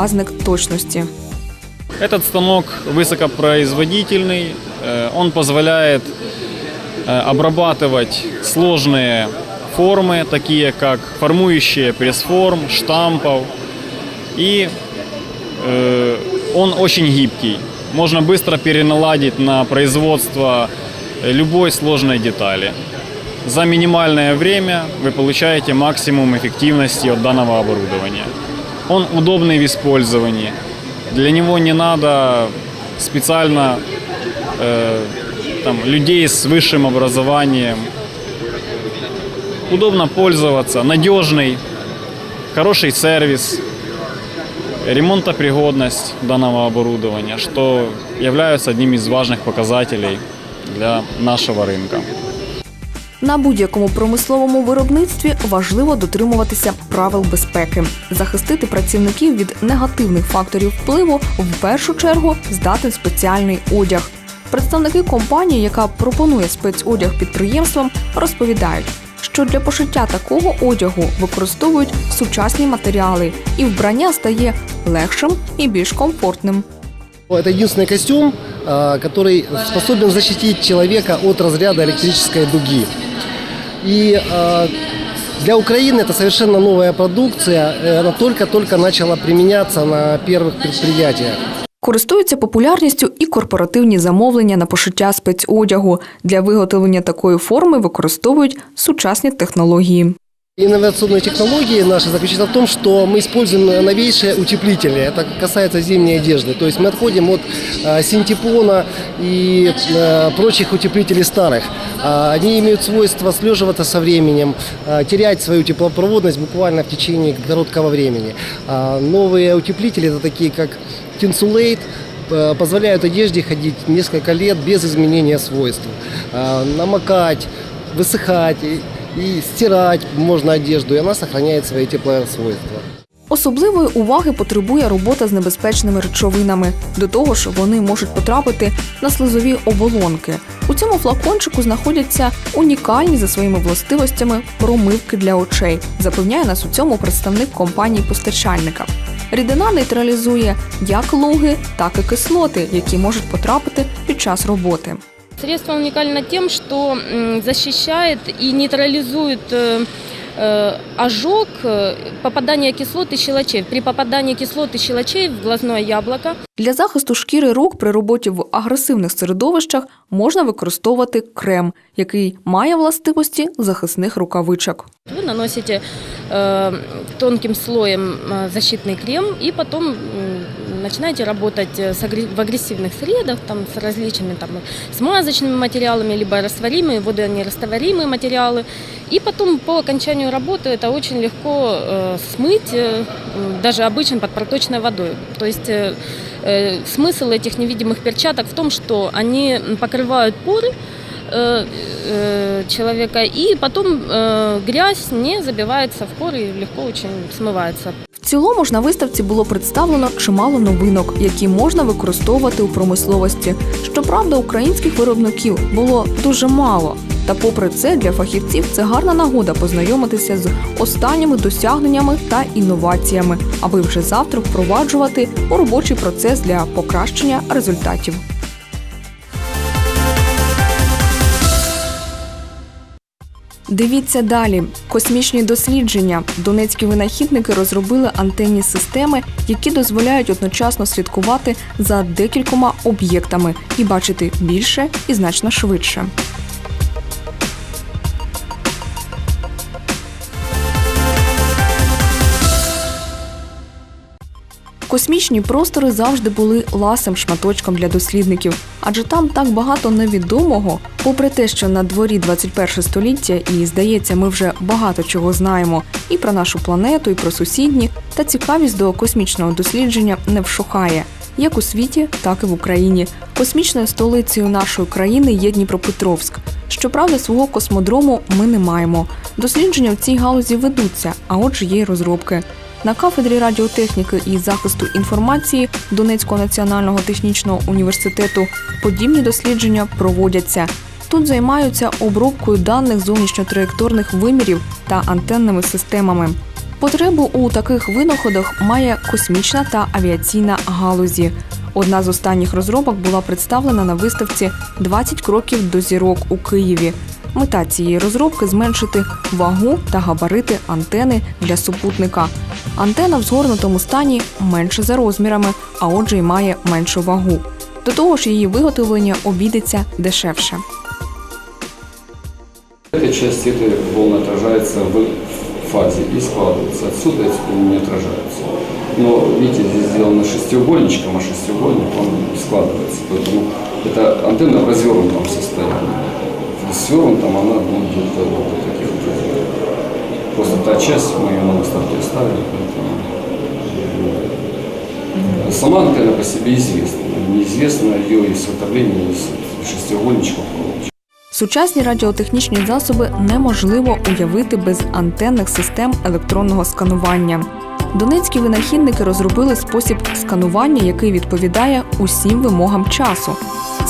показник точності. Этот станок высокопроизводительный, э, он позволяет э, обрабатывать сложные формы, такие как формующие пресс-форм, штампов. И э, он очень гибкий. Можно быстро переналадить на производство любой сложной детали. За минимальное время вы получаете максимум эффективности от данного оборудования. Он удобный в использовании. Для него не надо специально э, там, людей с высшим образованием. Удобно пользоваться, надежный, хороший сервис, ремонтопригодность данного оборудования, что являются одним из важных показателей для нашего рынка. На будь-якому промисловому виробництві важливо дотримуватися правил безпеки, захистити працівників від негативних факторів впливу в першу чергу здати спеціальний одяг. Представники компанії, яка пропонує спецодяг підприємствам, розповідають, що для пошиття такого одягу використовують сучасні матеріали, і вбрання стає легшим і більш комфортним. Это единственный костюм, который способен защитить человека от разряда электрической дуги. И а, для Украины это совершенно новая продукция. Э, Она только-только начала применяться на первых предприятиях. Користуються популярністю і корпоративні замовлення на пошиття спецодягу. Для виготовлення такої форми використовують сучасні технології. Инновационные технологии наши заключаются в том, что мы используем новейшие утеплители. Это касается зимней одежды. То есть мы отходим от э, синтепона и э, прочих утеплителей старых. А Они имеют свойство слеживаться со временем, э, терять свою теплопроводность буквально в течение короткого времени. А Новые утеплители, это такие как Tinsulate, э, позволяют одежде ходить несколько лет без изменения свойств. Намокать, высыхать и, и стирать можно одежду, и она сохраняет свои теплые свойства. Особливої уваги потребує робота з небезпечними речовинами. До того ж, вони можуть потрапити на слизові оболонки. У цьому флакончику знаходяться унікальні за своїми властивостями промивки для очей. Запевняє нас у цьому представник компанії постачальника. Рідина нейтралізує як луги, так і кислоти, які можуть потрапити під час роботи. Средство уникально тем, что м, защищает и нейтрализует э, э, ожог, э, попадание кислот и щелочей. При попадании кислот и щелочей в глазное яблоко Для захисту шкіри рук при роботі в агресивних середовищах можна використовувати крем, який має властивості захисних рукавичок. вы наносите э, тонким слоем э, защитный крем и потом м, начинаете работать э, в агрессивных средах, там, с различными там, смазочными материалами, либо растворимые, водонерастворимые материалы. И потом по окончанию работы это очень легко э, смыть, э, даже под проточной водой. То есть э, э, смысл этих невидимых перчаток в том, что они покрывают поры, э, э, человека, и потом э, грязь не забивается в поры и легко очень смывается. Цілому ж на виставці було представлено чимало новинок, які можна використовувати у промисловості. Щоправда, українських виробників було дуже мало. Та попри це, для фахівців це гарна нагода познайомитися з останніми досягненнями та інноваціями, аби вже завтра впроваджувати у робочий процес для покращення результатів. Дивіться далі: космічні дослідження. Донецькі винахідники розробили антенні системи, які дозволяють одночасно слідкувати за декількома об'єктами і бачити більше і значно швидше. Космічні простори завжди були ласим шматочком для дослідників, адже там так багато невідомого. Попри те, що на дворі 21 століття, і здається, ми вже багато чого знаємо і про нашу планету, і про сусідні, та цікавість до космічного дослідження не вшухає. Як у світі, так і в Україні. Космічною столицею нашої країни є Дніпропетровськ. Щоправда, свого космодрому ми не маємо. Дослідження в цій галузі ведуться, а отже, є розробки. На кафедрі радіотехніки і захисту інформації Донецького національного технічного університету подібні дослідження проводяться. Тут займаються обробкою даних зовнішньотраєкторних вимірів та антенними системами. Потребу у таких винаходах має космічна та авіаційна галузі. Одна з останніх розробок була представлена на виставці «20 кроків до зірок у Києві. Мета цієї розробки зменшити вагу та габарити антени для супутника. Антена в згорнутому стані менше за розмірами, а отже, й має меншу вагу. До того ж, її виготовлення обійдеться дешевше. Эта часть этой волны отражается в фазе и складывается. Отсюда эти волны не отражаются. Но видите, здесь сделано шестиугольничком, а шестиугольник он складывается. Поэтому эта антенна в развернутом состоянии. В свернутом она ну, где-то вот до таких вот размеров. Просто та часть, мы ее на выставке оставили, поэтому э, сама антенна по себе известна. Неизвестно ее изготовление из шестиугольничков коробочек. Сучасні радіотехнічні засоби неможливо уявити без антенних систем електронного сканування. Донецькі винахідники розробили спосіб сканування, який відповідає усім вимогам часу.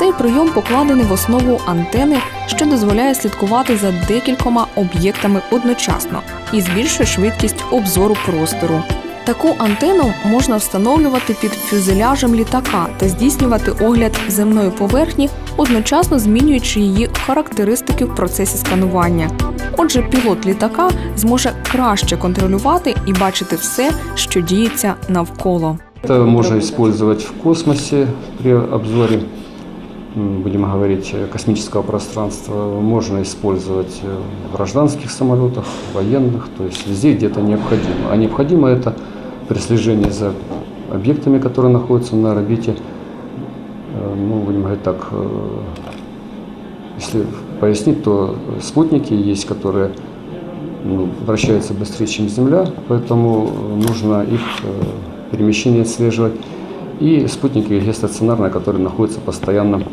Цей прийом покладений в основу антени, що дозволяє слідкувати за декількома об'єктами одночасно і збільшує швидкість обзору простору. Таку антенну можна встановлювати під фюзеляжем літака та здійснювати огляд земної поверхні, одночасно змінюючи її характеристики в процесі сканування. Отже, пілот літака зможе краще контролювати і бачити все, що діється навколо. Это можно использовать в космосе при обзоре, м, будем говорить, космического пространства. Можно использовать э, в гражданских самолетах, военных, то есть везде, где это необходимо. А необходимо это при за объектами, которые находятся на орбите, э, ну, будем говорить так, э, если пояснить, то спутники есть, которые ну, вращаются быстрее, чем Земля, поэтому нужно их перемещение отслеживать. И спутники геостационарные, которые находятся постоянно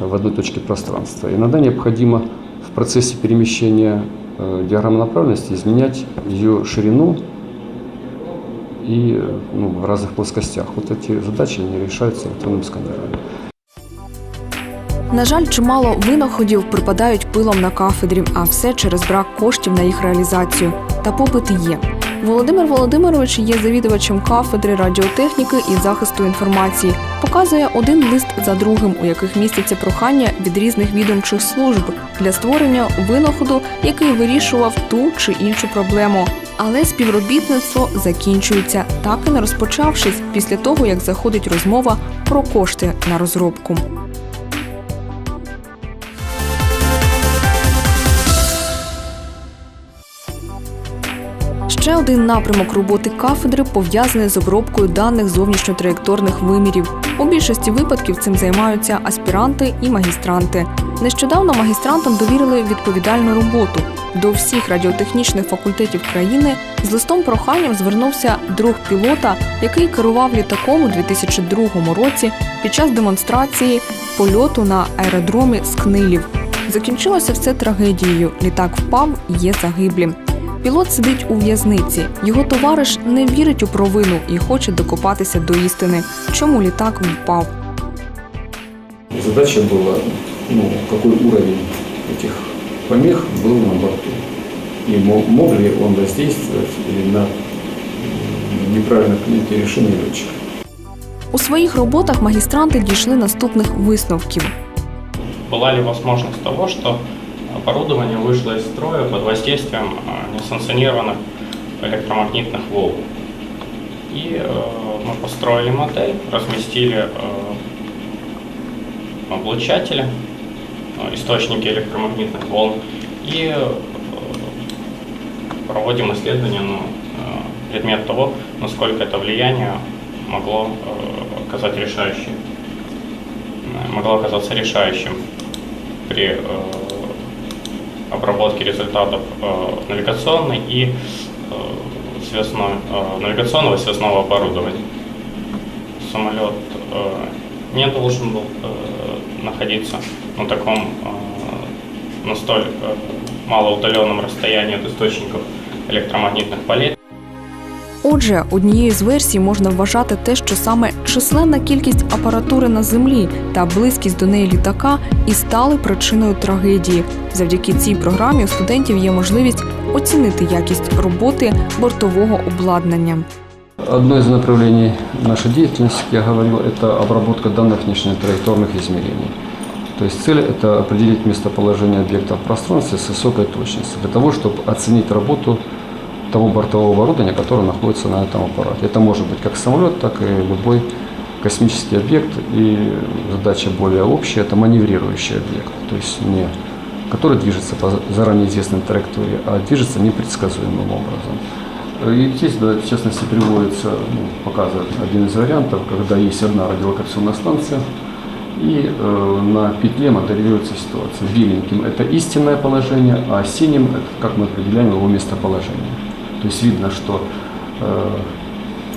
в одной точке пространства. Иногда необходимо в процессе перемещения э, диаграммы направленности изменять ее ширину и э, ну, в разных плоскостях. Вот эти задачи они решаются электронным сканированием. На жаль, чимало винаходів припадають пилом на кафедрі, а все через брак коштів на їх реалізацію. Та попит є. Володимир Володимирович є завідувачем кафедри радіотехніки і захисту інформації. Показує один лист за другим, у яких містяться прохання від різних відомчих служб для створення винаходу, який вирішував ту чи іншу проблему. Але співробітництво закінчується, так і не розпочавшись після того, як заходить розмова про кошти на розробку. Ще один напрямок роботи кафедри пов'язаний з обробкою даних зовнішньотраєкторних вимірів. У більшості випадків цим займаються аспіранти і магістранти. Нещодавно магістрантам довірили відповідальну роботу. До всіх радіотехнічних факультетів країни з листом проханням звернувся друг пілота, який керував літаком у 2002 році під час демонстрації польоту на аеродромі Скнилів. Закінчилося все трагедією. Літак впав, є загиблі. Пілот сидить у в'язниці. Його товариш не вірить у провину і хоче докопатися до істини, чому літак впав. Задача была, ну, какой уровень этих помех был на борту. И мог, мог ли он воздействовать или на м, неправильно принятие решения летчика. У своїх роботах магістранти дійшли наступних висновків. была ли возможность того, что оборудование вышло из строя под воздействием э, несанкционированных электромагнитных волн. И э, мы построили модель, разместили э, облучатели, э, источники электромагнитных волн, и проводим исследования на предмет того, насколько это влияние могло оказать решающее, э, могло оказаться решающим при э, обработке результатов э, навигационной и э, связной, э, навигационного и связного оборудования. Самолет э, не должен был э, находиться на таком э, на столь э, малоудаленном расстоянии от источников электромагнитных полей. Отже, однією з версій можна вважати те, що саме численна кількість апаратури на землі та близькість до неї літака і стали причиною трагедії. Завдяки цій програмі у студентів є можливість оцінити якість роботи бортового обладнання. Одно из направлений нашей деятельности, как я говорил, это обработка данных внешнетраекторных измерений. То есть цель – это определить местоположение объекта в пространстве с высокой точностью, для того, чтобы оценить работу Того бортового оборудования, которое находится на этом аппарате. Это может быть как самолет, так и любой космический объект. И задача более общая – это маневрирующий объект, то есть не который движется по заранее известной траектории, а движется непредсказуемым образом. И здесь, да, в частности, приводится, ну, показывает один из вариантов, когда есть одна радиолокационная станция, и э, на петле моделируется ситуация. Беленьким это истинное положение, а синим это как мы определяем его местоположение. То есть видно, что э,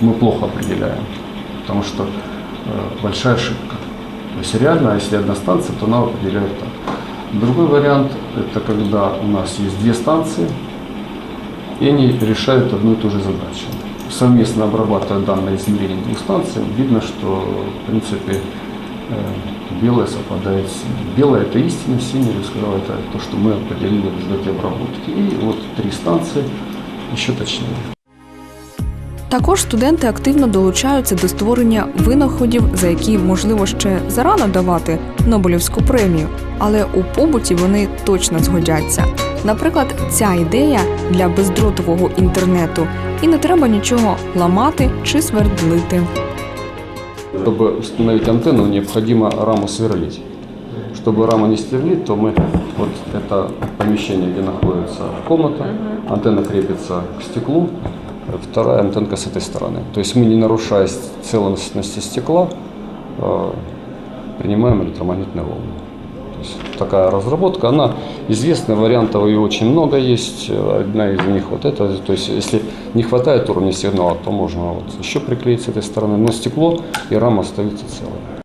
мы плохо определяем, потому что э, большая ошибка. То есть реально, если одна станция, то она определяет так. Другой вариант – это когда у нас есть две станции, и они решают одну и ту же задачу. Совместно обрабатывая данные измерения двух станций, видно, что в принципе э, белое совпадает с. Белое – это истина, синий, это то, что мы определили в результате обработки. И вот три станции еще точнее. Також студенти активно долучаються до створення винаходів, за які можливо ще зарано давати Нобелівську премію, але у побуті вони точно згодяться. Наприклад, ця ідея для бездротового інтернету, і не треба нічого ламати чи свердлити. Чтобы установить антенну, необходимо раму сверлить. Чтобы раму не сверлить, то мы вот это помещение, где находится комната, антенна крепится к стеклу, вторая антенка с этой стороны. То есть мы, не нарушая целостности стекла, э, принимаем электромагнитные волны. То есть такая разработка, она известная, вариантов ее очень много есть. Одна из них вот эта. То есть если не хватает уровня сигнала, то можно вот еще приклеить с этой стороны. Но стекло и рама остаются целыми.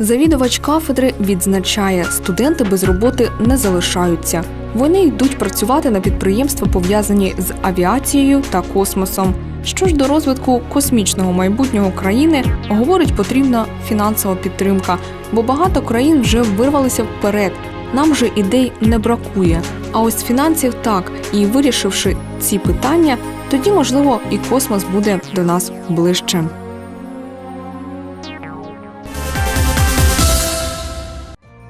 Завідувач кафедри відзначає, студенти без роботи не залишаються. Вони йдуть працювати на підприємства, пов'язані з авіацією та космосом. Що ж до розвитку космічного майбутнього країни, говорить, потрібна фінансова підтримка, бо багато країн вже вирвалися вперед. Нам же ідей не бракує. А ось фінансів так. І вирішивши ці питання, тоді можливо і космос буде до нас ближче.